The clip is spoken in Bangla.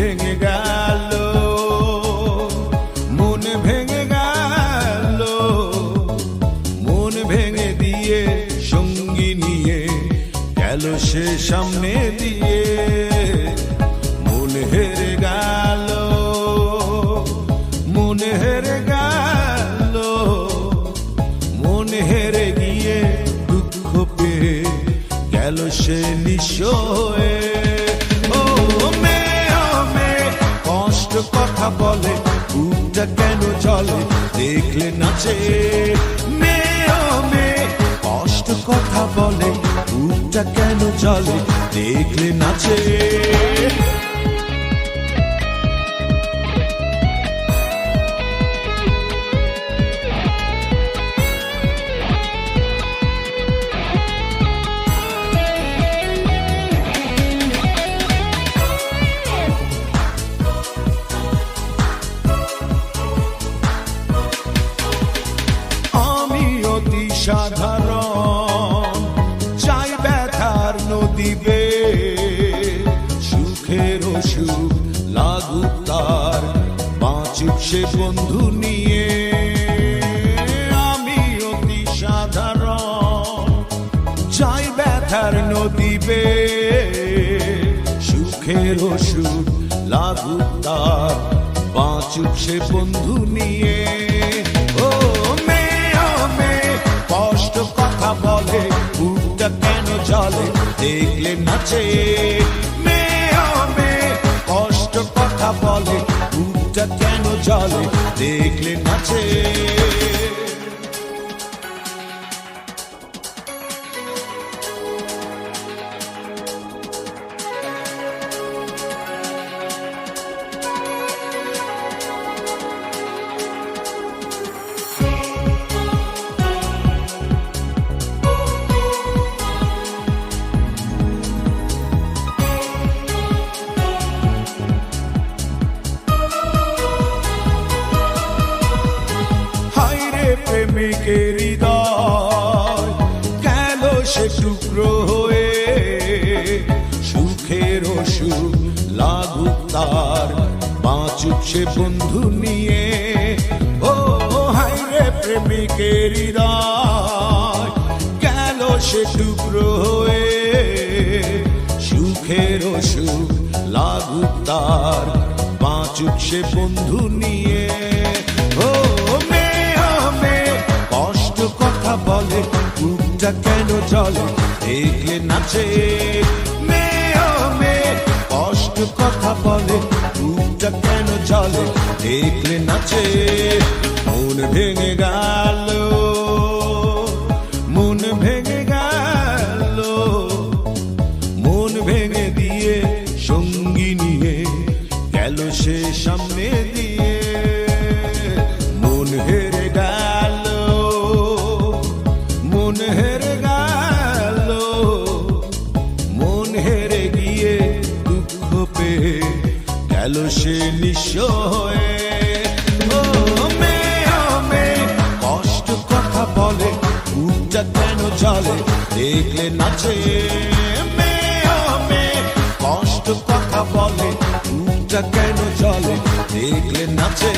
ভেঙে গেল, মন ভেঙে মন ভেঙে দিয়ে সে সামনে দিয়ে। মন হেরে গেল, মন হেরে গেল, মন হেরে গিয়ে দুঃখ পেয়ে গেল সে নিঃস্ব চলে দেখলে নাচে। মেয়ে কষ্ট কথা বলে বুকটা কেন চলে দেখলে নাচে। সাধারণ, চাই ব্যথার নদী বে সুখের সুখ লাগুক তার, বাঁচুক সে বন্ধু নিয়ে। আমি অতি সাধারণ, চাই ব্যথার নদী বে সুখের সুখ লাগুক তার, বাঁচুক সে বন্ধু নিয়ে। চলে দেখলে নাচে। কষ্ট কথা বলে বুকটা কেন চলে দেখলে নাচে। প্রেমিকের হৃদয়, গেল সে টুকরো হয়ে। সুখের সুখ লাগুক তার, বাঁচুক সে বন্ধু নিয়ে। ও হাইরে প্রেমিকের হৃদয়, গেল সে টুকরো হয়ে। সুখের সুখ লাগুক তার, বাঁচুক সে বন্ধু নিয়ে। বলে বুকটা কেন চলে? দেখলে নাচে। মেয়ে কষ্ট কথা বলে বুকটা কেন চলে? দেখলে নাচে। মন ভেঙে গেল। মন ভেঙে গেল। মন ভেঙে দিয়ে সঙ্গী নিয়ে গেল সে সামনে গেল সে নিঃস্ব কষ্ট কথা বলে বুকটা কেন চলে দেখলে নাচে। কষ্ট কথা বলে বুকটা কেন চলে দেখলে নাচে।